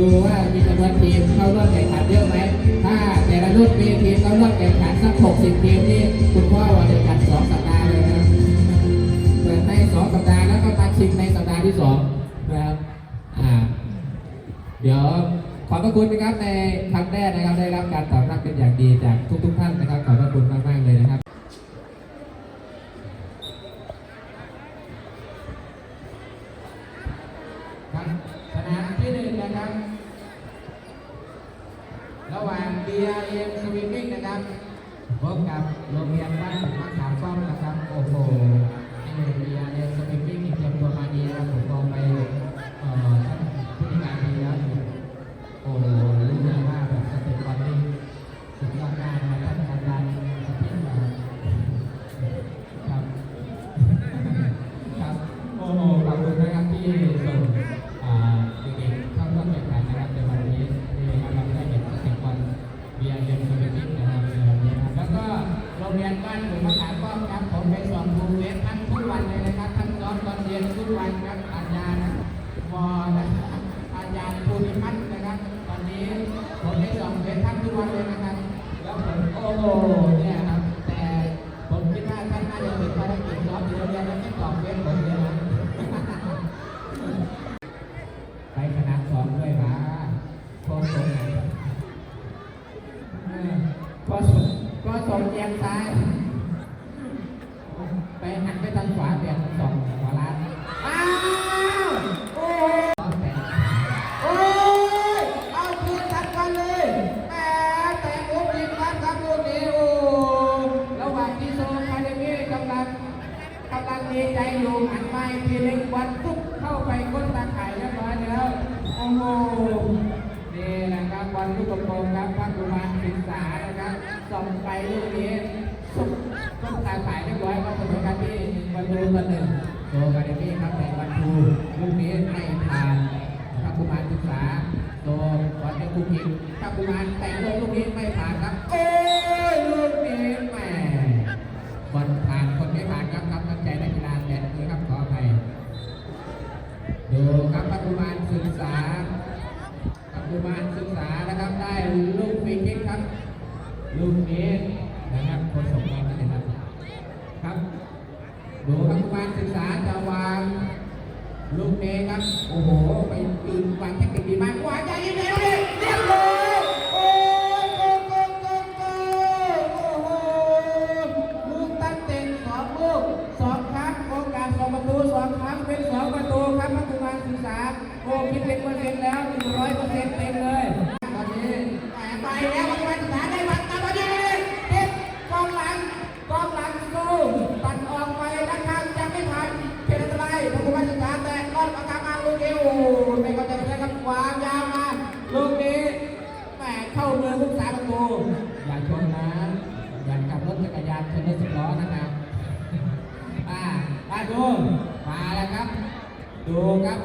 ดูว่ามีจำนวนทีมเข้าร่วมแข่งขันเยอะไหม ถ้าแต่ละรุ่นมีทีมเข้าร่วมแข่งขันสัก60ทีมนี่คุณพ่อวันเดียวกันสองสัปดาห์เลยนะครับเปิดให้สองสัปดาห์แล้วก็ตัดชิงในสัปดาห์ที่สองนะครับ อ่า เดี๋ยวขอบพระคุณนะครับในครั้งแรกนะครับได้รับการตอบรับเป็นอย่างดีจากทุก ๆ ท่าน หว่าเรียนสวิมมิ่งนะครับพบกับโรงเรียนบ้านมะขามป้อมนะครับโอ้โหนี่เรียนเรียนสวิมมิ่งเตรียมตัวมาดีนะครับผมลองไปเอ่อท่านผู้จัดการดีแล้วโอ้โหรู้เลยว่าแบบสเต็ปบอลนี่สุดยอดมากนะครับ ยงซ้ายไปหันไปทางขวาเปลี่ยนสองขวาล้านอ้าวโอ้ยโอ้ยเอาคืนทันกันเลยแหมแต่งโอุ้มยิงครับครับลูกนี้โอ้ระหว่างที่โซคาเดมี่กำลังกำลังดีใจอยู่หันไปทีนึงวันปุ๊บเข้าไปก้นตาไข่เรียบร้อยแล้วโอ้โหนี่นะครับบอลลูกกลมๆครับพระกุมารศึกษา ส่องไปลูกนี้สุดก้นตาไข่เรียบร้อยครับเสมอกันที่ประตูต่อหนึ่งโซกาเดมี่ครับในวันทูลูกนี้ไม่ผ่านพระกุมารศึกษาโซบอลให้คุกยิงพระกุมารแต่งลงลูกนี้ไม่ผ่านครับโอ้ยลูกนี้แหม่บอลผ่านคนไม่ผ่านครับครับตั้งใจนักกีฬาแดนมือครับขออภัยดูครับปัจจุบันศึกษานะครับได้ลูกฟรีคิกครับ ลูกนี้นะครับคนสมงบอนนเองครับ ครับดูปัจจุบันศึกษาจะวางลูกนี้ครับ โอ้โห ไปยืนวางแท็กติกดีมากวางใจยิงแล้วเลย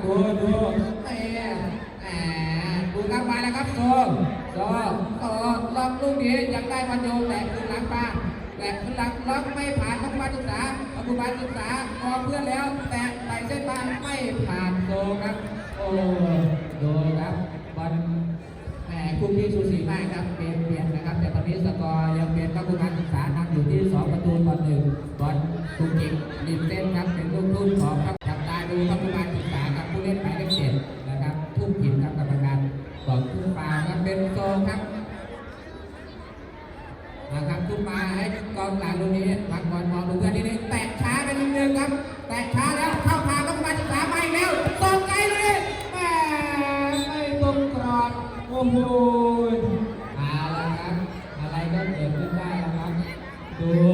ดูครับดูดูเตะแหมดูครับมาแล้วครับโซโซโซล็อกลูกนี้ยังได้มันโยงแต่คือหลังปาแต่คือหลังล็อกไม่ผ่านพัฒนาศึกษาพัฒนาศึกษามองเพื่อนแล้ว แต่ไต่เส้นทางไม่ผ่านโซครับ โอ้ดูครับบอลแหมคู่ที่สูสีมากครับเปลี่ยนเปลี่ยนนะครับ แต่ตอนนี้สกอร์ยังเป็นพัฒนาศึกษานำอยู่ที่2ประตูต่อหนึ่งบอลทุกเก่งริมเส้นครับเป็นลูกทุ่งของครับ นะครับทุ่มาให้กองหลังตรงนี้หลังบอลมองดูเพื่อนนิดนึงแตะช้าไปนิดนึงครับ แตะช้าแล้วเข้าทางต้องมาศึกษาไปแล้วตรงไกลเลยแหมไม่ตรงกรอบโอ้โหเอาละครับ อะไรก็เกิดขึ้นได้แล้วครับดู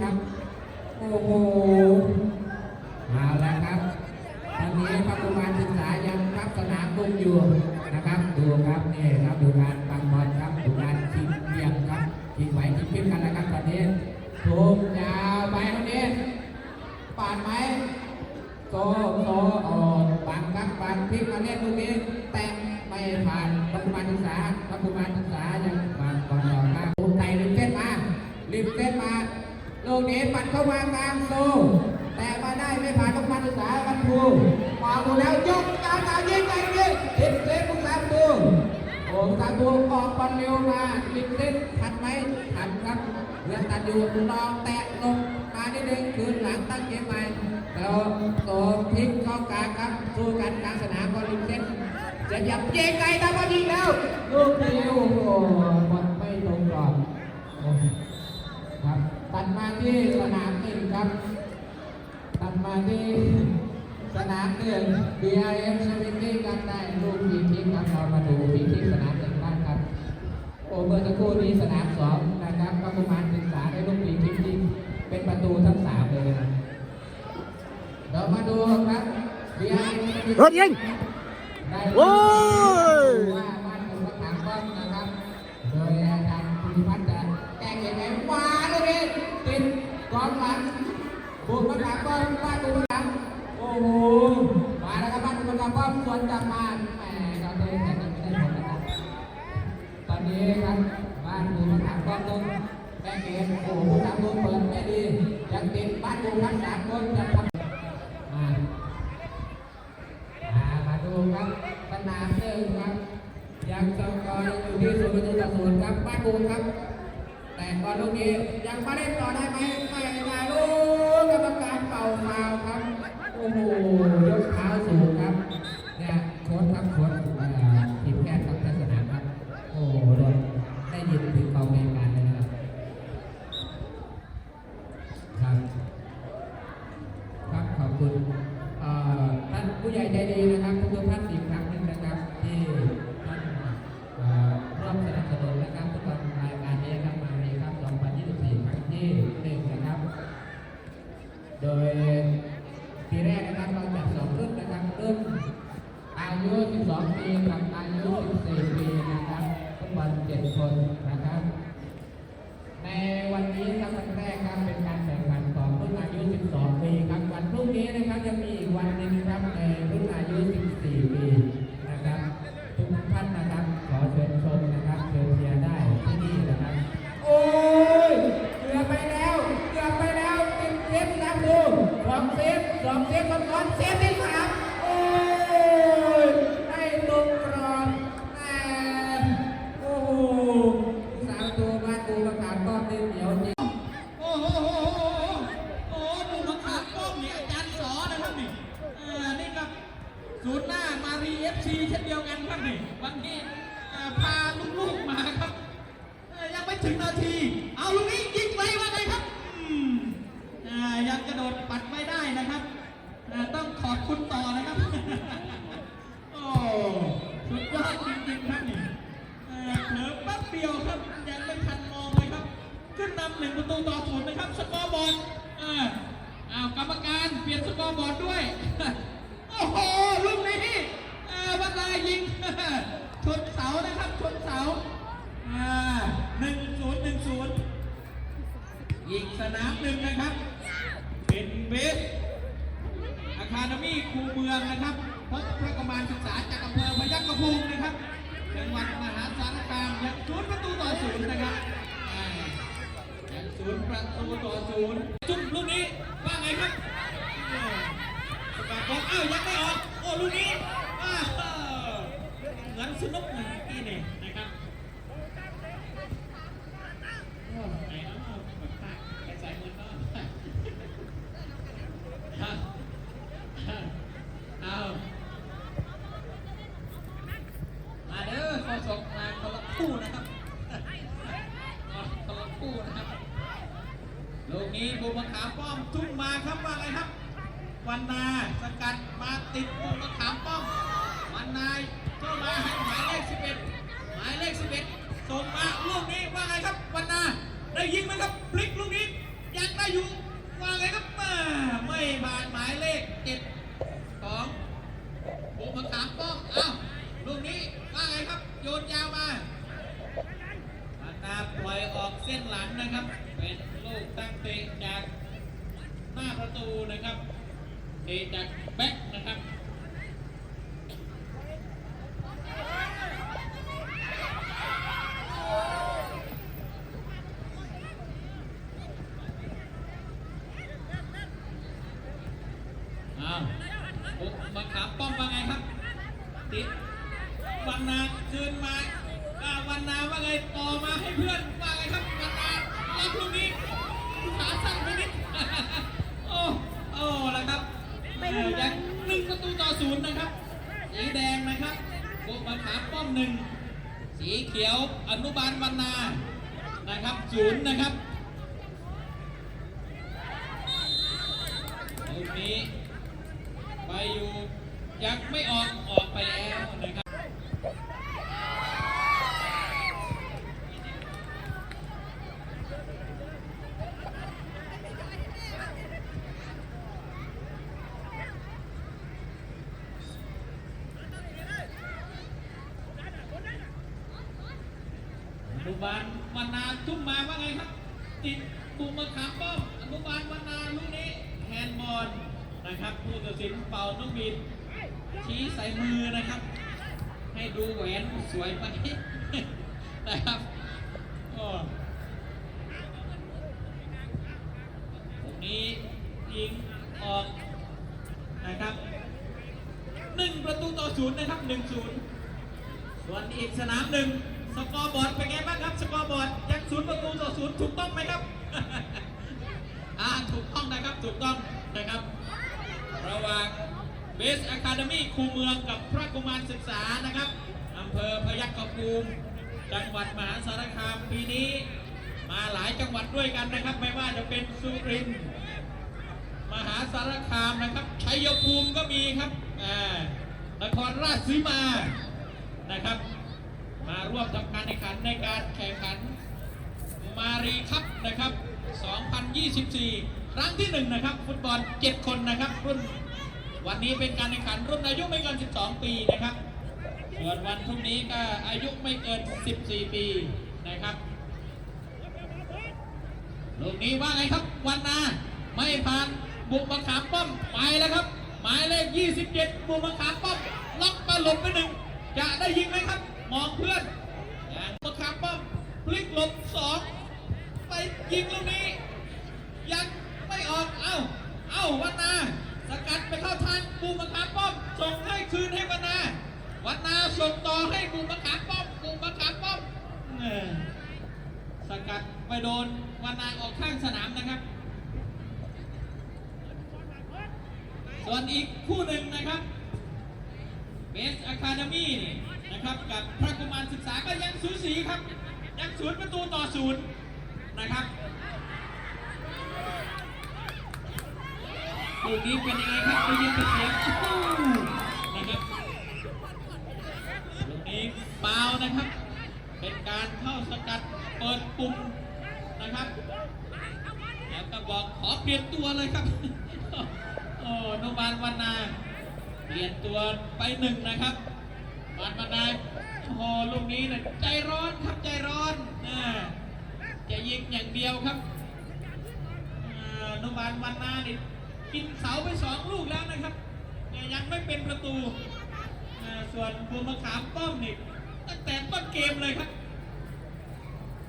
ครับ โอ้โหเอาละครับตอนนี้พระกุมารศึกษายังรับสนามบุกอยู่นะครับ ดูครับนี่ครับดูกา ลูกนี้ปัดเข้ามากลางโซแต่มาได้ไม่ผ่านรัฐบาลศึกษาบันทูมาดูแล้วยกกลางกลางยิงไกลเลยติดเส้นผู้สามตูโอ้สามตูออกบอลเร็วมาริมเส้นทันไหมทันครับเรือตัดอยู่ลองแตะลงมานิดนึงคืนหลังตั้งเกมใหม่แล้วโตพลิกเข้ากลางครับสู้กันกลางสนามก็ริมเส้นจะหยับเจไกลทำมายิงแล้วลูกนี้โอ้โหบอลไม่ตรงกรอบ ตัดมาที่สนามหนึ่งครับ ตัดมาที่สนามหนึ่ง BRM สวิตติ้งกันได้ลูกฟรีคิกครับเรามาดูฟรีคิกสนามหนึ่งบ้างครับ โอ้เมื่อสักครู่นี้สนามสองนะครับก็ประมาณศึกษาได้ลูกฟรีคิกที่เป็นประตูทั้งสามเลยนะเรามาดูครับเบียร์รถยิงได้โอ้ กองหลังบุกมะขามป้อมบ้านคุณมะขามโอ้โหมาแล้วครับบ้านคุณมะขามป้อมสวนกลับมาแหมเราเดินแต่ยังไม่ได้ผลนะครับตอนนี้ครับบ้านคุณมะขามป้อมต้องแก้เกมโอ้โหผู้ทำตัวเปิดไม่ดียังติดบ้านคุณทั้งสามคนจะทำมามาดูครับสนามหนึ่งครับยังสกอร์ยังอยู่ที่ศูนย์ประตูต่อศูนย์ครับบ้านบูนครับ อลลูกนี้ยังมาเล่นต่อได้ไหมไม่ได้ลูกกรรมการเป่าฟาวครับโอ้โหยกเท้าสูงครับ เนี่ยโค้ชครับโค้ชเอ่อทีมแพทย์ครับแพทย์สนามครับ โอ้โหโดนได้ยินถึงเป่าในการเลยนะครับ ครับ ครับขอบคุณเอ่อท่านผู้ใหญ่ใจดีนะครับทุกๆท่านอีกครั้งหนึ่งนะครับที่ท่านเอ่อร่วมสนับสนุนนะครับทุกคนรายการนี้ครับมานี้ครับ2024ครั้งที่หนึ่งนะครับ โดยปีแรกนะครับเราจัดสองรุ่นนะครับรุ่นอายุ 12ปีกับอายุ14ปีนะครับฟุตบอล7คนนะครับ ในวันนี้ครับวันแรกครับเป็นการแข่งขันของรุ่นอายุ 12 ปีครับ วันพรุ่งนี้นะครับจะมีอีกวันหนึ่งครับในรุ่นอายุ 14 ปีนะครับ ทุกท่านนะครับขอเชิญชมนะครับเชิญเชียร์ได้ที่นี่นะครับ โอ้ยเกือบไปแล้วเกือบไปแล้วติดเซฟนะดูสองเซฟสองเซฟก่อนเซฟที่ นนำหนึ่งประตูต่อศูนย์นะครับ สกอร์บอร์ดเอออ้าวกรรมการเปลี่ยนสกอร์บอร์ดด้วย โอ้โห ลูกนี้เออวันลายยิง ชนเสานะครับชนเสาอ่าหนึ่งศูนย์หนึ่งศูนย์อีกสนามหนึ่งนะครับ เป็นเบสอาคาเดมี่คูเมืองนะครับพบพระกมานศึกษาจากอำเภอพยัคฆภูมินะครับจังหวัดมหาสารคามยังศูนย์ประตูต่อศูนย์นะครับ ศูนย์ประตูต่อศูนย์จุดลูกนี้ว่าไงครับเออสกัดบอลอ้าวยังไม่ออก โอ้ลูกนี้อ้าเหมือนสนุกเหมือนกี้เนี่ยนะครับโอ้ไหนเนาะแบบปากแกใส่เหมือนเนาะ ฮะฮะเอามาเด้อขอส่งมาคนละคู่นะครับ เอาคนละคู่นะครับ ลูกนี้บูมะ ขามป้อมทุ่มมาครับว่าอะไงครับวันนาสกัดมาติดบูมะขามป้อมวันนายเข้ามาให้หมายเลข11 หมายเลข11ส่งมาลูกนี้ว่าไงครับวันนาได้ยิงไหมครับพลิกลูกนี้ยังได้อยู่ว่าไงครับไม่ผ่านหมายเลข7ของบูมะขามป้อมเอ้าลูกนี้ว่าไงครับโยนยาวมามาตาปล่อยออกเส้นหลังนะครับเป็นลูกตั้งเตะจาก หน้าประตูนะครับเตะจากแบ็คนะครับอ้าวบุกมาขามป้อมว่าไงครับ ติดวันนาคืนมาวันนาว่าไงต่อมาให้เพื่อนว่าไงครับวันนารับลูกนี้ขาสั้นไปนิด โอ้โอ้แล้วครับเออยังหนึ่งประตูต่อศูนย์นะครับ สีแดงนะครับบุกมาขามป้อมหนึ่ง สีเขียวอนุบาลวันนานะครับศูนย์นะครับลูกนี้ ไปอยู่ยังไม่ออกออกไปแล้วนะครับอนุ บาลวันนาทุ่มมาว่าไงครับ ติดปุ่มมะขามป้อมอนุบาลวันนาลูกนี้แฮนด์บอลนะครับ ผู้ตัดสินเป่านกบินชี้ใส่มือนะครับ ให้ดูแหวนสวยไหมนะครับก็ตรงนี้ยิงออกนะครับหนึ่งประตูต่อศูนย์นะครับหนึ่งศูนย์ส่วนอีกสนามหนึ่ง สกอร์บอร์ดเป็นไงบ้างครับ สกอร์บอร์ดยังศูนย์ประตูต่อศูนย์ถูกต้องไหมครับ อ่าถูกต้องนะครับถูกต้องนะครับระหว่างเบสอะคาเดมี่คูเมืองกับพระกุมารศึกษานะครับอำเภอพยัคฆภูมิจังหวัดมหาสารคามปีนี้ มาหลายจังหวัดด้วยกันนะครับ ไม่ว่าจะเป็นสุรินทร์มหาสารคามนะครับชัยภูมิก็มีครับอ่านครราชสีมานะครับ มาร่วมทำการแข่งขันในการแข่งขันมารีครับนะครับ 2024 ครั้งที่หนึ่งนะครับ ฟุตบอล 7 คนนะครับ รุ่นวันนี้เป็นการแข่งขันรุ่นอายุไม่เกิน 12 ปีนะครับส่วนวันพรุ่งนี้ก็อายุไม่เกิน 14 ปีนะครับลูกนี้ว่าไงครับ วันนาไม่ผ่านบุกมะขามป้อมไปแล้วครับ หมายเลข 27 บุกมะขามป้อมล็อกมาหลบไปหนึ่งจะได้ยิงไหมครับ มองเพื่อนอย่างมะขามป้อมพลิกหลบสองไปยิงลูกนี้ ยังไม่ออก เอ้า เอ้าวันนา สกัดไปเข้าทางบูมะขามป้อม ส่งให้คืนให้วันนา วันนาส่งต่อให้บูมะขามป้อมบูมะขามป้อมสกัดไปโดนวันนาออกข้างสนามนะครับ ส่วนอีกคู่หนึ่งนะครับเบสอะคาเดมี่ นะครับกับพระกุมารศึกษาก็ยังสูสีครับ ยังศูนย์ประตูต่อศูนย์นะครับลูกนี้เป็นยังไงครับได้ยินเสียงนะครับลูกนี้เปล่านะครับ เป็นการเข้าสกัดเปิดปุ่มนะครับ แล้วก็บอกขอเปลี่ยนตัวเลยครับโอ้โนบานวันนา เปลี่ยนตัวไปหนึ่งนะครับ บานวันนาโอ้โหลูกนี้นี่ยใจร้อนครับใจร้อนอ่าจะยิงอย่างเดียวครับอ่าโนบานวันนานี่กินเสาไปสองลูกแล้วนะครับ ยังไม่เป็นประตู ส่วนบัวมะขามป้อมนี่ตั้งแต่ต้นเกมเลยครับ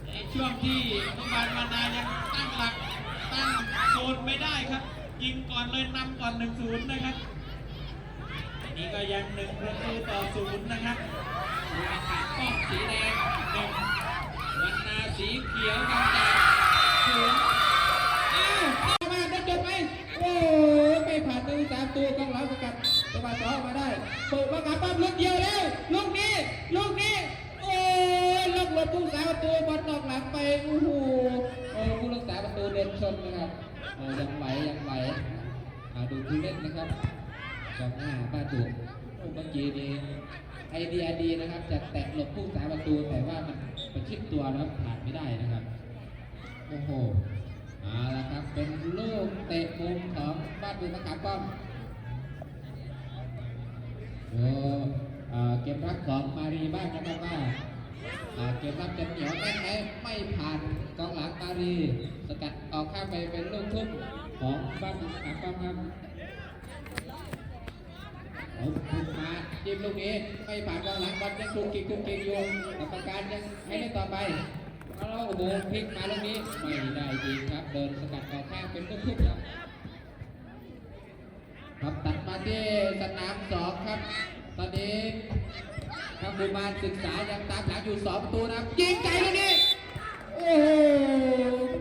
ในช่วงที่โนบานวันนายังตั้งหลักตั้งโซนไม่ได้ครับ ยิงก่อนเลยนำก่อนหนึ่งศูนย์นะครับ นี้ก็ยังหนึ่งประตูต่อศูนย์นะครับดูอากาศป้องสีแดงหนึ่งวันนาสีเขียวกันจากศูนย์อ้าวเข้ามาได้จบไหมโอ้ยไม่ผ่านตัวสามตัวกองหลังสกัดจังหวะสอมาได้เปิดมากระปั้มลูกเดียวแล้วลูกนี้ลูกนี้โอ้ยล็อกหลบผู้สาประตูบอลนอกหลังไปโอ้โหโอ้ผู้รักษาประตูเดินชนนะครับอ้ยังไหวยังไหวดูผู้เล่นนะครับ กองหน้าบ้านดุโอ้เมื่อกี้นี้ไอเดียดีนะครับ จะแตะหลบผู้สาประตูแต่ว่ามันประชิดตัวแล้วผ่านไม่ได้นะครับ โอ้โหเอาละครับ เป็นลูกเตะมุมของบ้านบุญมะขามป้อมโอ้เอ่อเกมรับของมารีบ้างนะครับว่าเกมรับจะเหนียวแน่นไหมไม่ผ่านกองหลังมารี สกัดออกข้างไปเป็นลูกทุ่มของบ้านบุญมะขามป้อมครับ เอาขึ้นมาจิ้มลูกนี้ไม่ผ่านกองหลังบอลยังคุกกิกคุกกิกอยู่กรรมการยังให้เล่นต่อไปแล้วโอ้โหพลิกมาลูกนี้ไม่ได้ยิงครับเดินสกัดออข้างเป็นลูกทุบครับครับตัดมาที่สนามสองครับ ตอนนี้ทางบุมานศึกษายังตามหลังอยู่สองประตูนะครับยิงไกลลูกนี้โอ้โห